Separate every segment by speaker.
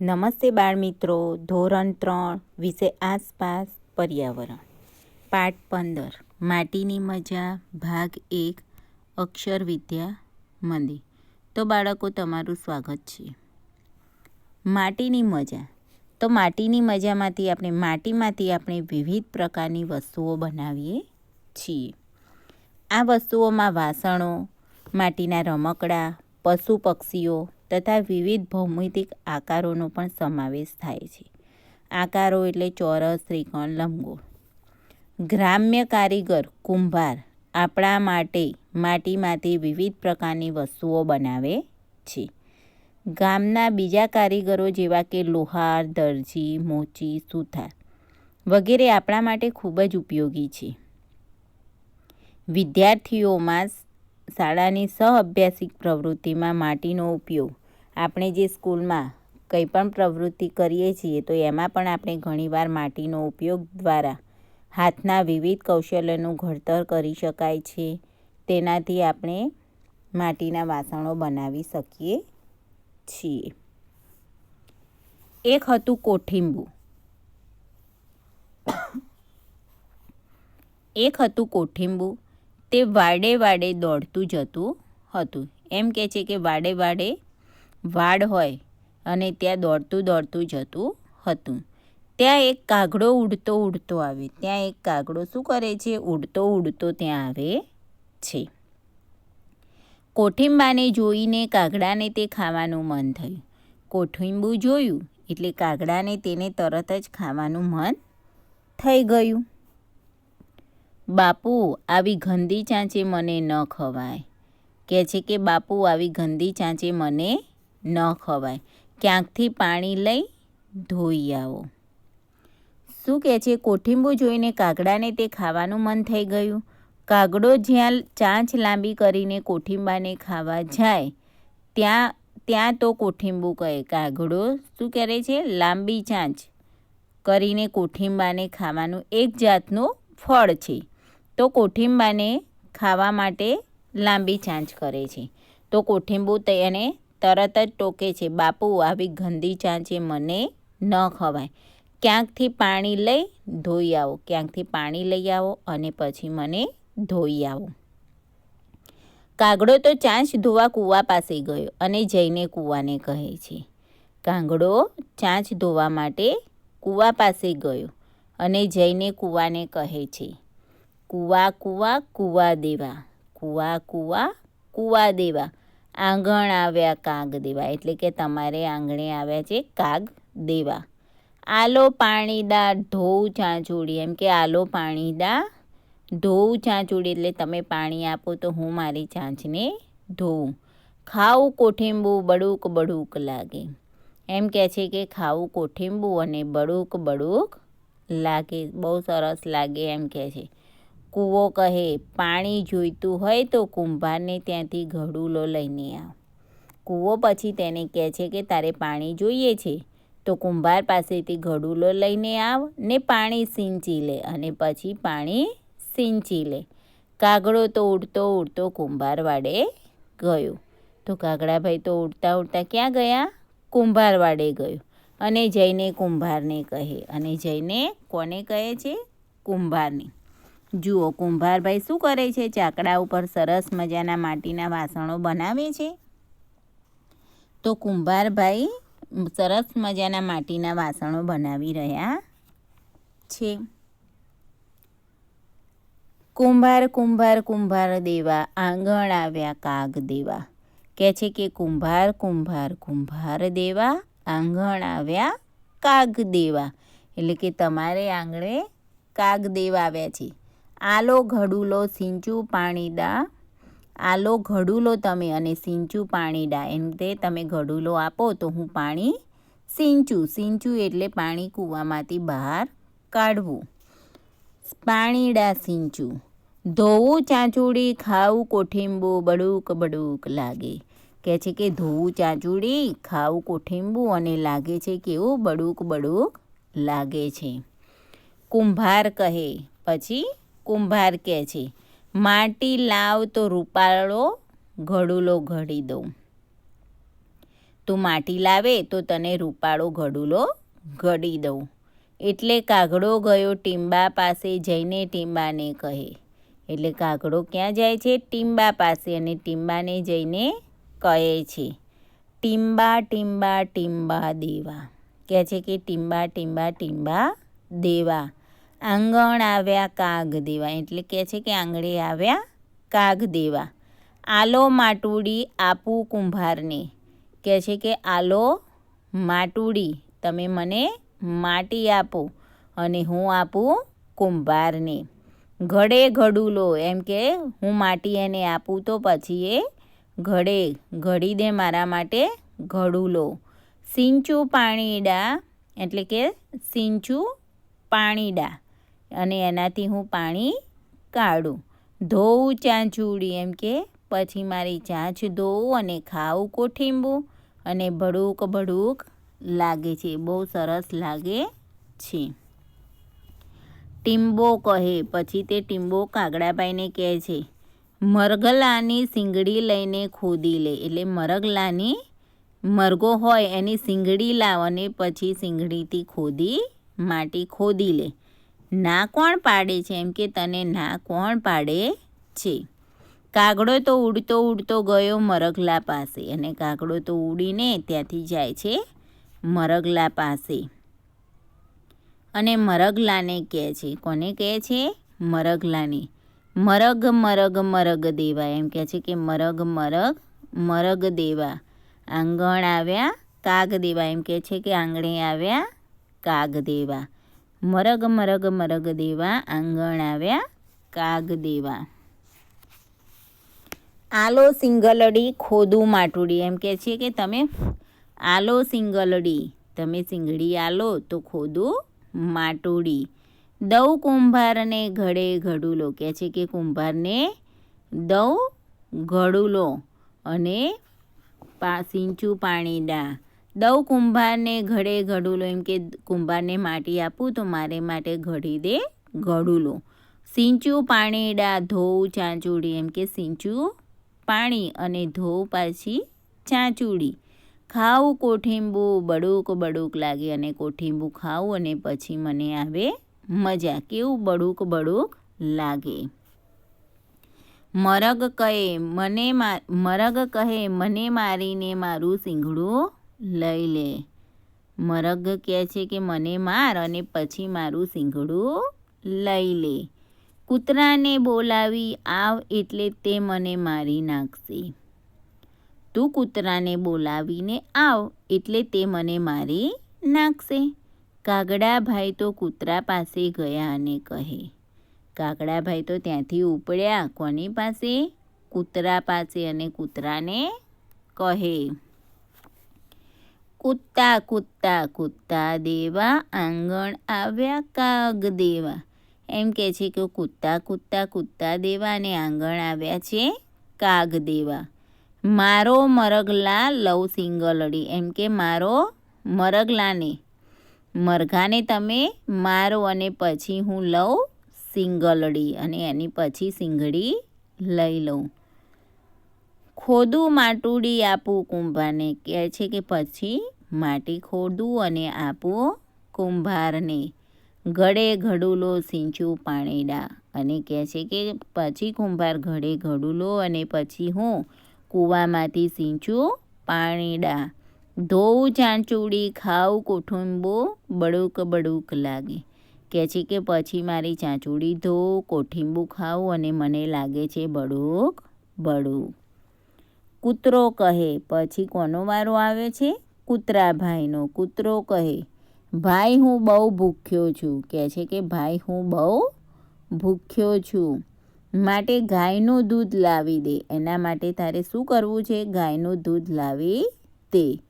Speaker 1: નમસ્તે બાળમિત્રો, ધોરણ ત્રણ વિશે આસપાસ, પર્યાવરણ. પાઠ પંદર, માટીની મજા, ભાગ એક, અક્ષર વિદ્યા મંદિર તો બાળકો, તમારું સ્વાગત છે. માટીની મજા. તો માટીની મજામાંથી આપણે, માટીમાંથી આપણે વિવિધ પ્રકારની વસ્તુઓ બનાવીએ છીએ. આ વસ્તુઓમાં વાસણો, માટીના રમકડા, પશુ પક્ષીઓ તથા વિવિધ ભૌમિતિક આકારોનો પણ સમાવેશ થાય છે. આકારો એટલે ચોરસ, ત્રિકોણ, લંબગોળ. ગ્રામ્ય કારીગર, કુંભાર, આપણા માટે માટીમાંથી વિવિધ પ્રકારની વસ્તુઓ બનાવે છે. ગામના બીજા કારીગરો જેવા કે લોહાર, દરજી, મોચી, સુથાર વગેરે આપણા માટે ખૂબ જ ઉપયોગી છે. વિદ્યાર્થીઓમાં શાળાની સહઅભ્યાસિક પ્રવૃત્તિમાં માટીનો ઉપયોગ આપણે જે સ્કૂલમાં કંઈ પણ પ્રવૃત્તિ કરીએ છીએ, તો એમાં પણ આપણે ઘણીવાર માટીનો ઉપયોગ દ્વારા હાથના વિવિધ કૌશલ્યનું ઘડતર કરી શકાય છે. તેનાથી આપણે માટીના વાસણો બનાવી શકીએ છીએ. એક હતું કોઠિંબુ. એક હતું કોઠિંબુ. તે વાડે વાડે દોડતું જતું હતું. એમ કહે છે કે વાડે વાડે વાડ હોય અને ત્યાં દોડતું દોડતું જતું હતું. ત્યાં એક કાગડો ઉડતો ઉડતો આવે. ત્યાં એક કાગડો શું કરે છે? ઉડતો ઉડતો ત્યાં આવે છે. કોઠિંબાને જોઈને કાગડાને તે ખાવાનું મન થયું. કોઠિંબુ જોયું એટલે કાગડાને તેને તરત જ ખાવાનું મન થઈ ગયું. બાપુ, આવી ગંદી ચાંચે મને ન ખવાય. કહે છે કે, બાપુ, આવી ગંદી ચાંચે મને ન ખવાય. ક્યાંકથી પાણી લઈ ધોઈ આવો. શું કહે છે, કોઠીંબુ જોઈને કાગડાને તે ખાવાનું મન થઈ ગયું. કાગડો જ્યાં ચાંચ લાંબી કરીને કોઠીંબાને ખાવા જાય, ત્યાં ત્યાં તો કોઠીંબુ કહે. કાગડો શું કરે છે, લાંબી ચાંચ કરીને કોઠીંબાને ખાવાનું એક જાતનું ફળ છે. તો કોઠીંબાને ખાવા માટે લાંબી ચાંચ કરે છે. તો કોઠીંબુ તેને તરત જ ટોકે છે, બાપુ, આવી ગંદી ચાંચે મને ન ખવાય. ક્યાંકથી પાણી લઈ ધોઈ આવો, ક્યાંકથી પાણી લઈ આવો અને પછી મને ધોઈ આવો. કાગડો તો ચાંચ ધોવા કૂવા પાસે ગયો અને જઈને કૂવાને કહે છે, કાગડો ચાંચ ધોવા માટે કૂવા પાસે ગયો. અને જઈને કૂવાને કહે છે, કૂવા કૂવા કૂવા દેવા, કૂવા કૂવા કૂવા દેવા. આંગણ આવ્યા કાગ દેવા. એટલે કે તમારે આંગણે આવ્યા છે કાગ દેવા. આલો પાણીદા ઢોઉ ચાંચુડી એમ કે આલો પાણીદા ઢોઉ ચાંચુડી એટલે તમે પાણી આપો તો હું મારી ચાંચને ધોઉં. ખાવું કોઠીંબું બડુક બડુક લાગે. એમ કહે છે કે ખાવું કોઠીંબુ અને બડુક બડુક લાગે. બહુ સરસ લાગે એમ કહે છે. કૂવો કહે, પાણી જોઈતું હોય તો કુંભારને ત્યાંથી ઘડુલો લઈને આવ. કૂવો પછી તેને કહે છે કે, તારે પાણી જોઈએ છે. તો કુંભાર પાસેથી ઘડુલો લઈને આવ ને પાણી સિંચી લે અને પછી પાણી સિંચી લે. કાગડો તો ઉડતો ઉડતો કુંભાર વાડે ગયો. તો કાગડાભાઈ તો ઉડતા ઉડતા ક્યાં ગયા? કુંભાર વાડે ગયો. અને જઈને કુંભારને કહે, અને જઈને કોને કહે છે? કુંભારને. જુઓ, કુંભારભાઈ શું કરે છે? ચાકડા ઉપર સરસ મજાના માટીના વાસણો બનાવે છે. તો કુંભારભાઈ સરસ મજાના માટીના વાસણો બનાવી રહ્યા છે. કુંભાર કુંભાર કુંભાર દેવા, આંગણ આવ્યા કાગ દેવા. કહે છે કે કુંભાર કુંભાર કુંભાર દેવા, આંગણ આવ્યા કાગ દેવા. એટલે કે તમારે આંગણે કાગ દેવા આવ્યા છે. આલો ઘડુલો સિંચું પાણીદા આલો ઘડુલો તમે અને સિંચું પાણીડા એમ તે તમે ઘડુલો આપો તો હું પાણી સિંચું. સિંચું એટલે પાણી કૂવામાંથી બહાર કાઢવું. પાણીડા સિંચું. ધોવું ચાંચુડી, ખાવું કોઠીંબુ, બડુક બડુક લાગે. કહે છે કે ધોવું ચાંચુડી, ખાવું કોઠીંબુ અને લાગે છે કેવું બડુક બડુક લાગે છે. કુંભાર કહે. પછી કુંભાર કહે છે, માટી લાવ તો રૂપાળો ઘડુલો ઘડી દઉં તું માટી લાવે તો તને રૂપાળો ઘડુલો ઘડી દઉં. એટલે કાગડો ગયો ટીંબા પાસે જઈને ટીંબાને કહે. એટલે કાગડો ક્યાં જાય છે? ટીંબા પાસે અને ટીંબાને જઈને કહે છે, ટીંબા ટીંબા ટીંબા દેવા. કહે છે કે ટીંબા ટીંબા ટીંબા દેવા. આંગણ આવ્યા કાગ દેવા. એટલે કહે છે કે આંગણે આવ્યા કાગ દેવા. આલો માટુડી આપું કુંભારને. કહે છે કે આલો માટુડી, તમે મને માટી આપો અને હું આપું કુંભારને. ઘડે ઘડુલો, એમ કે હું માટી એને આપું તો પછી એ ઘડે ઘડી દે મારા માટે ઘડુલો. સિંચું પાણીડા એટલે કે સિંચું પાણીડા અને એનાથી હું પાણી કાઢું. ધોવું ચાંચુડી એમ કે, પછી મારી ચાંચ ધોવું અને ખાવું કોઠીંબું અને ભડુક ભડુક લાગે છે. બહુ સરસ લાગે છે. ટીમ્બો કહે, પછી તે ટીમ્બો કાગડાભાઈને કહે છે મરગલાની સિંગડી લઈને ખોદી લે. એટલે મરગલાની મરઘો હોય એની સિંગડી લાવ અને પછી સિંગડીથી ખોદી, માટી ખોદી લે. ના કોણ પાડે છે? એમ કે તને ના કોણ પાડે છે? કાગડો તો ઉડતો ઉડતો ગયો મરગલા પાસે અને કાગડો તો ઉડીને ત્યાંથી જાય છે મરગલા પાસે. અને મરગલાને કહે છે. કોને કહે છે? મરગલાને મરગ મરગ મરગ દેવા. એમ કહે છે કે મરગ મરગ મરગ દેવા. આંગણ આવ્યા, કાગ દેવા. એમ કહે છે કે આંગણે આવ્યા, કાગ દેવા. મરગ મરગ મરગ દેવા, આંગણ આવ્યા, કાગ દેવા. આલો સિંગલડી ખોદું માટુડી. એમ કહે છે કે તમે આલો સિંગલડી, તમે સિંગડી આલો તો ખોદું માટુડી. દઉ કુંભારને ઘડે ઘડુલો. કહે છે કે કુંભારને દઉં ઘડુલો અને પા સિંચું પાણીડા. દઉં કુંભારને ઘડે ઘડુલો. એમ કે, કુંભારને માટી આપું તો મારે માટે ઘડી દે ઘડુલો. સિંચું પાણીડા ધોવું ચાંચુડી. એમ કે, સિંચું પાણી અને ધોવ પાછી ચાંચુડી. ખાવું કોઠીંબુ બડુક બડુક લાગે અને કોઠીંબુ ખાવું અને પછી મને આવે મજા. કેવું બડુક બડુક લાગે? મરગ કહે, મને મરગ કહે, મને મારીને મારું સિંગડું લઈ લે. મરગ કહે છે કે મને માર અને પછી મારું સિંગડું લઈ લે. કૂતરાને બોલાવી આવ એટલે તે મને મારી નાખશે. તું કૂતરાને બોલાવીને આવ એટલે તે મને મારી નાખશે. કાગડાભાઈ તો કૂતરા પાસે ગયા અને કહે કાગડાભાઈ તો ત્યાંથી ઉપડ્યા કોની પાસે? કૂતરા પાસે અને કૂતરાને કહે કૂદતા કૂદતા કૂદતા દેવા આંગણ આવ્યા કાગ દેવા. એમ કહે છે કે કૂદતા કૂદતા કૂદતા દેવા અને આંગણ આવ્યા છે કાગ દેવા. મારો મરગલા લવ સિંગલડી. એમ કે મારો મરગલાને મરઘાને તમે મારો અને પછી હું લઉં સિંગલડી અને એની પછી સિંગડી લઈ લઉં. ખોદું માટુડી આપું કુંભાને. કહે છે કે પછી માટી ખોદું અને આપું કુંભારને. ઘડે ઘડુલો સિંચું પાણીડા અને કહે છે કે પછી કુંભાર ઘડે ઘડુલો અને પછી હું કૂવામાંથી સિંચું પાણીડા. ધોવું ચાંચુડી, ખાવું કોઠુંબો બડુક બડુક લાગે. કહે છે કે પછી મારી ચાંચુડી ધોવું કોઠિંબુ ખાવું અને મને લાગે છે બડુક બડુક. કૂતરો કહે, પછી કોનો વારો આવે છે? કૂતરાભાઈનો કૂતરો કહે, ભાઈ, હું બહુ ભૂખ્યો છું. કહે છે કે, ભાઈ, હું બહુ ભૂખ્યો છું. માટે ગાયનું દૂધ લાવી દે. એના માટે તારે શું કરવું છે? ગાયનું દૂધ લાવી દે.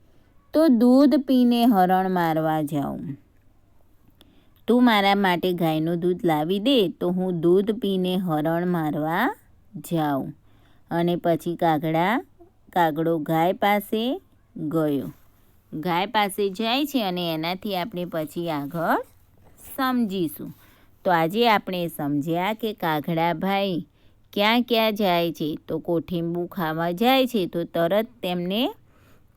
Speaker 1: તો દૂધ પીને હરણ મારવા જાઉં. તું મારા માટે ગાયનું દૂધ લાવી દે, તો હું દૂધ પીને હરણ મારવા જાઉં. અને પછી કાગડા, કાગડો ગાય પાસે ગયો. ગાય પાસે જાય છે અને એનાથી આપણે પછી આગળ સમજીશું. તો આજે આપણે સમજ્યા કે કાગડાભાઈ ક્યાં ક્યાં જાય છે? તો કોઠીંબુ ખાવા જાય છે તો તરત તેમને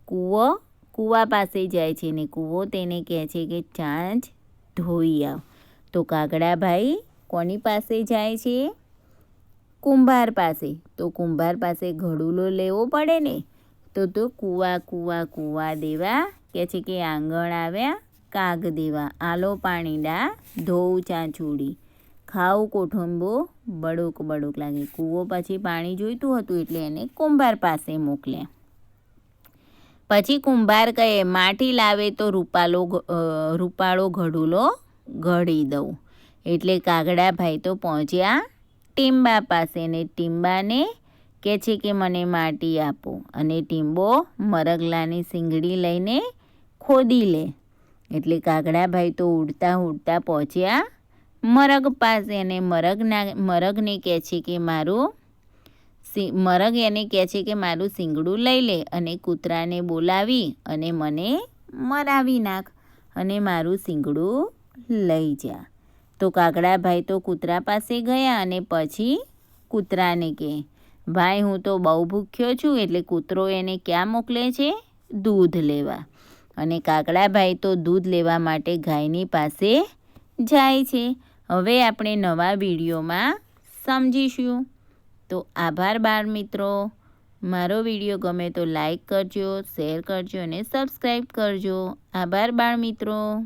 Speaker 1: કૂવો, કૂવા પાસે જાય છે ને કૂવો તેને કહે છે કે ચાંચ ધોઈ આવ. તો કાગડાભાઈ કોની પાસે જાય છે? કુંભાર પાસે. તો કુંભાર પાસે ઘડુલો લેવો પડે ને? તો તો કૂવા કૂવા કૂવા દેવા. કે છે કે આંગણ આવ્યા કાગ દેવા. આલો પાણીડા ધોઉ ચાંચુડી. ખાવ કોઠંબો, બડોક બડોક લાગે. કૂવો પછી પાણી જોઈતું હતું એટલે એને કુંભાર પાસે મોકલ્યા. પછી કુંભાર કહે, માટી લાવે તો રૂપાલો રૂપાળો ઘડુલો ઘડી દઉં. એટલે કાગડાભાઈ તો પહોંચ્યા ટીમ્બા પાસે ને ટીમ્બાને કહે છે કે મને માટી આપો અને ટીંબો મરગલાની સિંગડી લઈને ખોદી લે. એટલે કાગડાભાઈ તો ઉડતા ઉડતા પહોંચ્યા મરગ પાસે અને મરગના, મરગને કહે છે કે મારું મરગ એને કહે છે કે મારું સિંગડું લઈ લે અને કૂતરાને બોલાવી અને મને મરાવી નાખ અને મારું સિંગડું લઈ જા. તો કાગડાભાઈ તો કૂતરા પાસે ગયા અને પછી કૂતરાને કહે ભાઈ, હું તો બહુ ભૂખ્યો છું એટલે કૂતરો એને ક્યાં મોકલે છે? દૂધ લેવા. અને કાકડાભાઈ તો દૂધ લેવા માટે ગાયની પાસે જાય છે. હવે આપણે નવા વિડીયોમાં સમજીશું. તો આભાર બાળ મિત્રો. મારો વીડિયો ગમે તો લાઈક કરજો, શેર કરજો અને સબસ્ક્રાઈબ કરજો. આભાર બાળ મિત્રો.